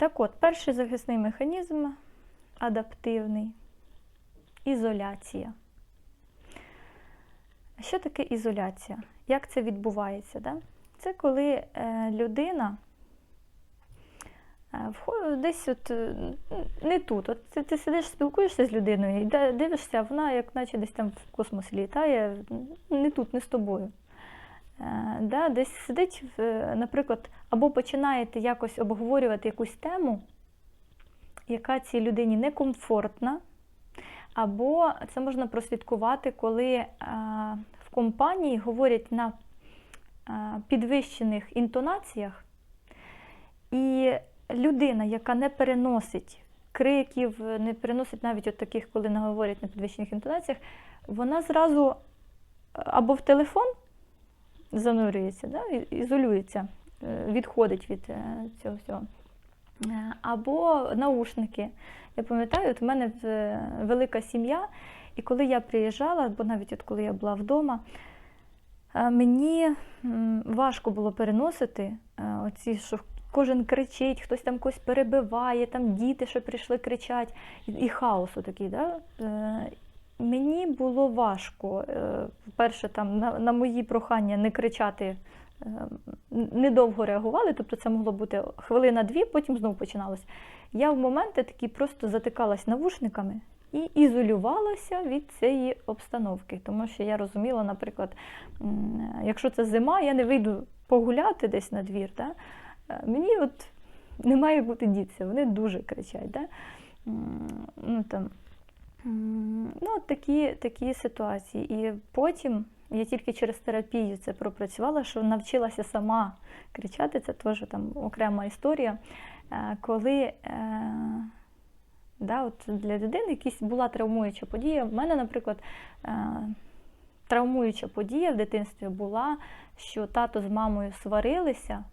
Так от, перший захисний механізм адаптивний ізоляція. Що таке ізоляція? Як це відбувається? Да? Це коли е, людина е, десь от, е, не тут. От ти, ти сидиш, спілкуєшся з людиною і дивишся, вона як наче десь там в космосі літає, не тут, не з тобою. Е, да, десь сидить, наприклад, або починаєте якось обговорювати якусь тему, яка цій людині некомфортна, або це можна прослідкувати, коли е, в компанії говорять на е, підвищених інтонаціях, і людина, яка не переносить криків, не переносить навіть от таких, коли говорять на підвищених інтонаціях, вона зразу або в телефон занурюється, да, ізолюється, е, відходить від е, цього всього. Е, Або наушники. Я пам'ятаю, от в мене велика сім'я, і коли я приїжджала, або навіть от коли я була вдома, мені важко було переносити оці, що кожен кричить, хтось там когось перебиває, там діти, що прийшли кричать, і хаос такий. Да? Мені було важко, е, перше, там на, на мої прохання не кричати, е, недовго реагували, тобто це могло бути хвилина-дві, потім знову починалось. Я в моменти такі просто затикалась навушниками і ізолювалася від цієї обстановки. Тому що я розуміла, наприклад, якщо це зима, я не вийду погуляти десь на двір. Да? Е, Мені от не має бути діться, вони дуже кричать. Да? Ну, там, ну, такі, такі ситуації. І потім я тільки через терапію це пропрацювала, що навчилася сама кричати. Це теж там окрема історія. Е, Коли е, да, от для людини якась була травмуюча подія. В мене, наприклад, е, травмуюча подія в дитинстві була, що тато з мамою сварилися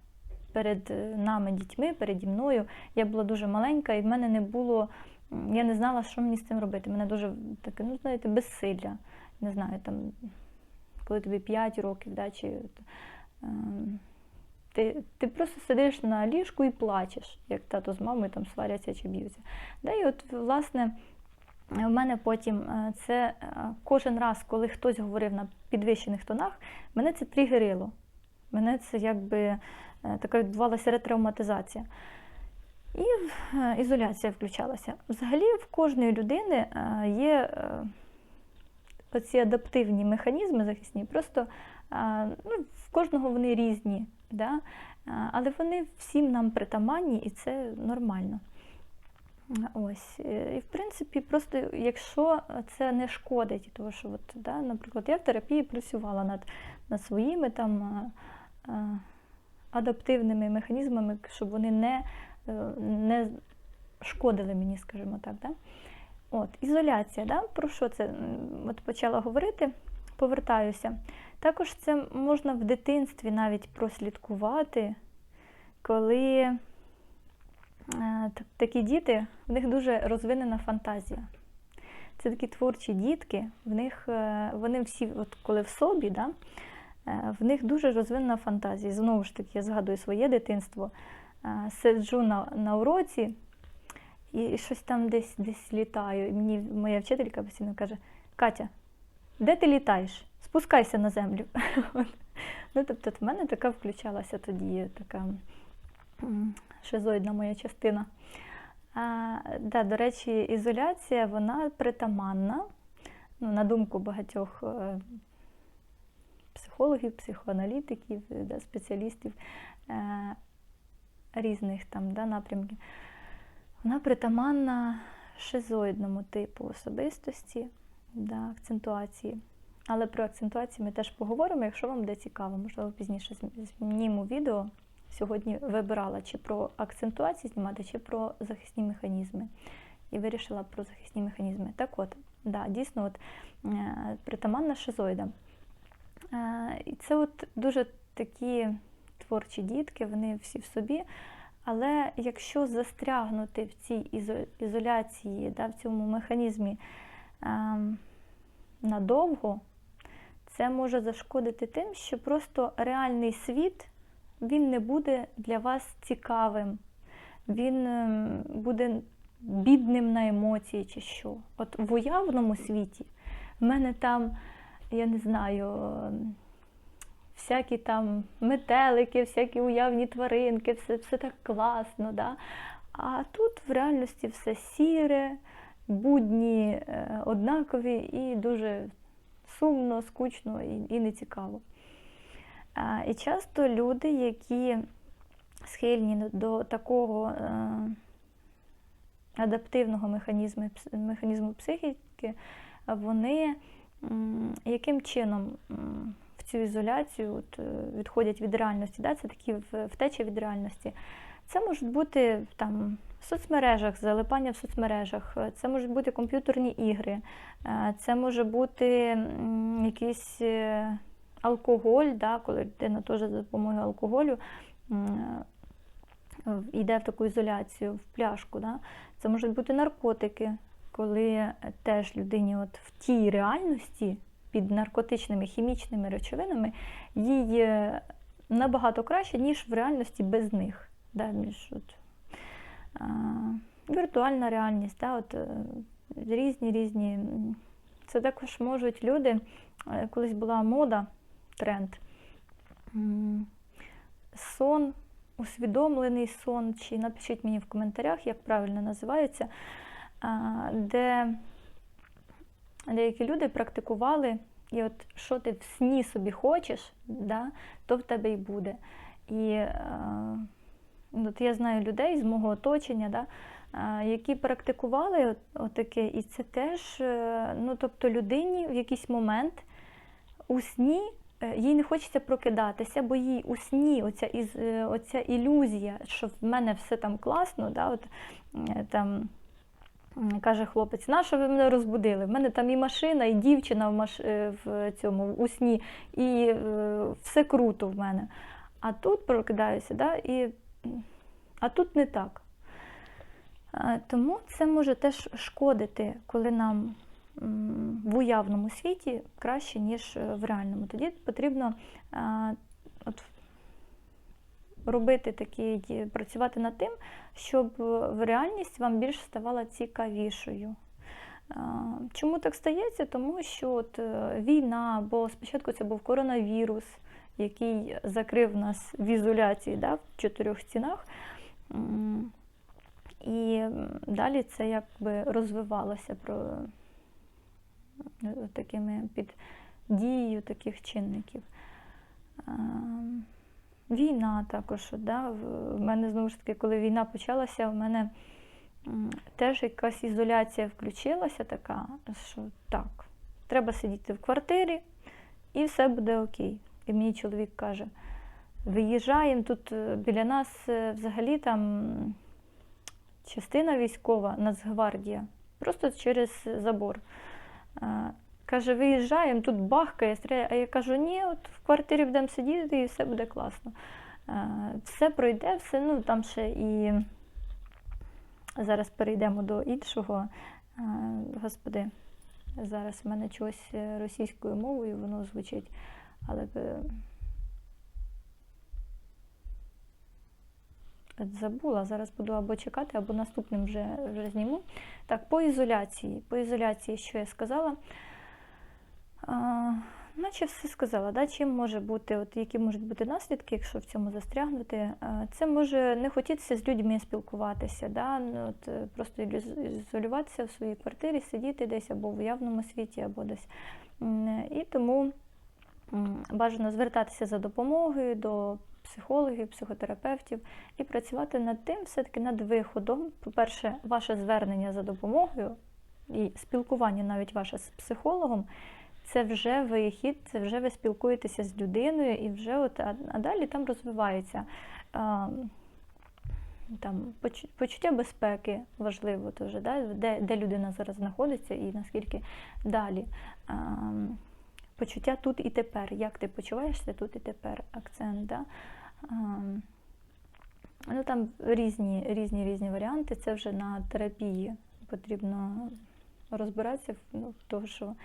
перед нами, дітьми, переді мною. Я була дуже маленька, і в мене не було. Я не знала, що мені з цим робити. Мене дуже таке, ну знаєте, безсилля. Не знаю, там, коли тобі 5 років, да, чи ем, ти, ти просто сидиш на ліжку і плачеш, як тато з мамою там сваряться чи б'ються. Да, і от, власне, в мене потім е, це е, кожен раз, коли хтось говорив на підвищених тонах, мене це тригерило. Мене це якби е, така відбувалася ретравматизація. І е, ізоляція включалася. Взагалі в кожної людини е, є е, оці адаптивні механізми захисні, просто ну, в кожного вони різні, да? Але вони всім нам притаманні і це нормально. Ось. І в принципі, просто якщо це не шкодить, тому що, от, да, наприклад, я в терапії працювала над, над своїми там адаптивними механізмами, щоб вони не, не шкодили мені, скажімо так. Да? От, ізоляція, да? про що це? От почала говорити, повертаюся. Також це можна в дитинстві навіть прослідкувати, коли е, такі діти, в них дуже розвинена фантазія. Це такі творчі дітки, в них, е, вони всі, от коли в собі, да, е, в них дуже розвинена фантазія. Знову ж таки, я згадую своє дитинство. Е, Сиджу на, на уроці і щось там десь, десь літаю. І мені моя вчителька постійно каже: Катя, де ти літаєш? Спускайся на землю. Ну, тобто, в мене така включалася тоді така шизоїдна моя частина. А, да, до речі, ізоляція вона притаманна, ну, на думку багатьох е, психологів, психоаналітиків, да, спеціалістів е, різних там, да, напрямків. Вона притаманна шизоїдному типу особистості, да, акцентуації. Але про акцентуацію ми теж поговоримо, якщо вам буде цікаво, можливо, пізніше зніму відео. Сьогодні вибирала, чи про акцентуацію знімати, чи про захисні механізми. І вирішила про захисні механізми. Так от, да, дійсно, от, е, притаманна шизоїда. Е, І це от дуже такі творчі дітки, вони всі в собі. Але якщо застрягнути в цій ізо- ізоляції, да, в цьому механізмі ем, надовго, це може зашкодити тим, що просто реальний світ він не буде для вас цікавим. він ем, буде бідним на емоції чи що. От в уявному світі в мене там, я не знаю, ем, всякі там метелики, всякі уявні тваринки, все, все так класно. Да? А тут в реальності все сіре, будні е, однакові і дуже сумно, скучно і, і нецікаво. І часто люди, які схильні до такого е, адаптивного механізму, механізму психіки, вони яким чином цю ізоляцію от, е, відходять від реальності? Да? Це такі втечі від реальності. Це можуть бути там в соцмережах, залипання в соцмережах, е, це можуть бути комп'ютерні ігри, е, це може бути якийсь алкоголь, да, коли людина теж за допомогою алкоголю йде в таку ізоляцію, в пляшку. Да. Це можуть бути наркотики, коли теж людині от в тій реальності під наркотичними хімічними речовинами їй е, набагато краще, ніж в реальності без них. Да, ніж от, а, віртуальна реальність, да, от, е, різні різні. Це також можуть люди, е, колись була мода, тренд. Сон, усвідомлений сон, чи напишіть мені в коментарях, як правильно називається, де деякі люди практикували, і от що ти в сні собі хочеш, да, то в тебе і буде. І е, от я знаю людей з мого оточення, да, е, які практикували от, отаке, і це теж, е, ну тобто людині в якийсь момент у сні е, їй не хочеться прокидатися, бо їй у сні оця, е, оця ілюзія, що в мене все там класно, да, от, е, там, каже хлопець, на що ви мене розбудили? В мене там і машина, і дівчина в, маш... е, в цьому у сні, і е, все круто в мене. А тут прокидаюся, да, і... а тут не так. Тому це може теж шкодити, коли нам в уявному світі краще, ніж е, в реальному. Тоді потрібно от, робити такі, працювати над тим, щоб е, в реальність вам більш ставала цікавішою. Е, Чому так стається? Тому що от е, війна, бо спочатку це був коронавірус, який закрив нас в ізоляції да, в чотирьох стінах. І далі це якби розвивалося про такими під дією таких чинників. Війна також. Да? В мене знову ж таки, коли війна почалася, в мене теж якась ізоляція включилася така, що так, треба сидіти в квартирі і все буде окей. І мені чоловік каже: виїжджаємо тут е, біля нас е, взагалі там частина військова, Нацгвардія, просто через забор. Каже, виїжджаємо, тут бахкає, стріляє. А я кажу, ні, от в квартирі будемо сидіти і все буде класно. Е, Все пройде, все, ну там ще і зараз перейдемо до іншого. Е, Господи, зараз в мене чогось е, російською мовою воно звучить, але Забула, зараз буду або чекати, або наступним вже, вже зніму. Так, по ізоляції. По ізоляції, що я сказала? Наче все сказала, да? чим може бути, от які можуть бути наслідки, якщо в цьому застрягнути. Це може не хотітися з людьми спілкуватися, да? ну, от, е, просто ізолюватися в своїй квартирі, сидіти десь або в явному світі, або десь. І тому бажано звертатися за допомогою до психологів, психотерапевтів і працювати над тим, все-таки над виходом. По-перше, ваше звернення за допомогою і спілкування навіть ваше з психологом. Це вже вихід, це вже ви спілкуєтеся з людиною, і вже от, а, далі там розвивається там, почуття безпеки важливо теж, да? де, де людина зараз знаходиться і наскільки далі. А, почуття тут і тепер. Як ти почуваєшся тут і тепер? Акцент. Да? А, ну, там різні, різні, різні варіанти. Це вже на терапії потрібно розбиратися, ну, тому що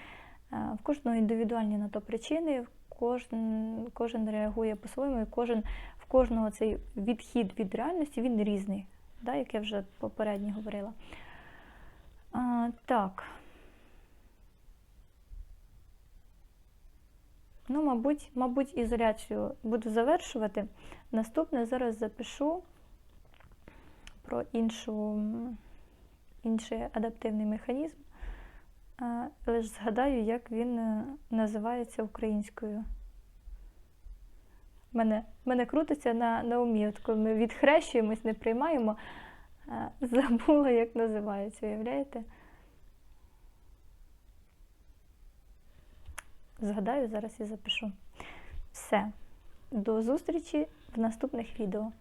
в кожного індивідуальні на то причини, кожен, кожен реагує по-своєму, і кожен, в кожного цей відхід від реальності він різний. да, як я вже попередньо говорила. А, так. Ну, мабуть, мабуть, ізоляцію буду завершувати. Наступне зараз запишу про іншу, інший адаптивний механізм. Ж згадаю, як він е, називається українською. Мене, мене крутиться на, на умі, от коли ми відхрещуємось, не приймаємо. Забула, як називається, уявляєте? Згадаю, зараз і запишу. Все. До зустрічі в наступних відео.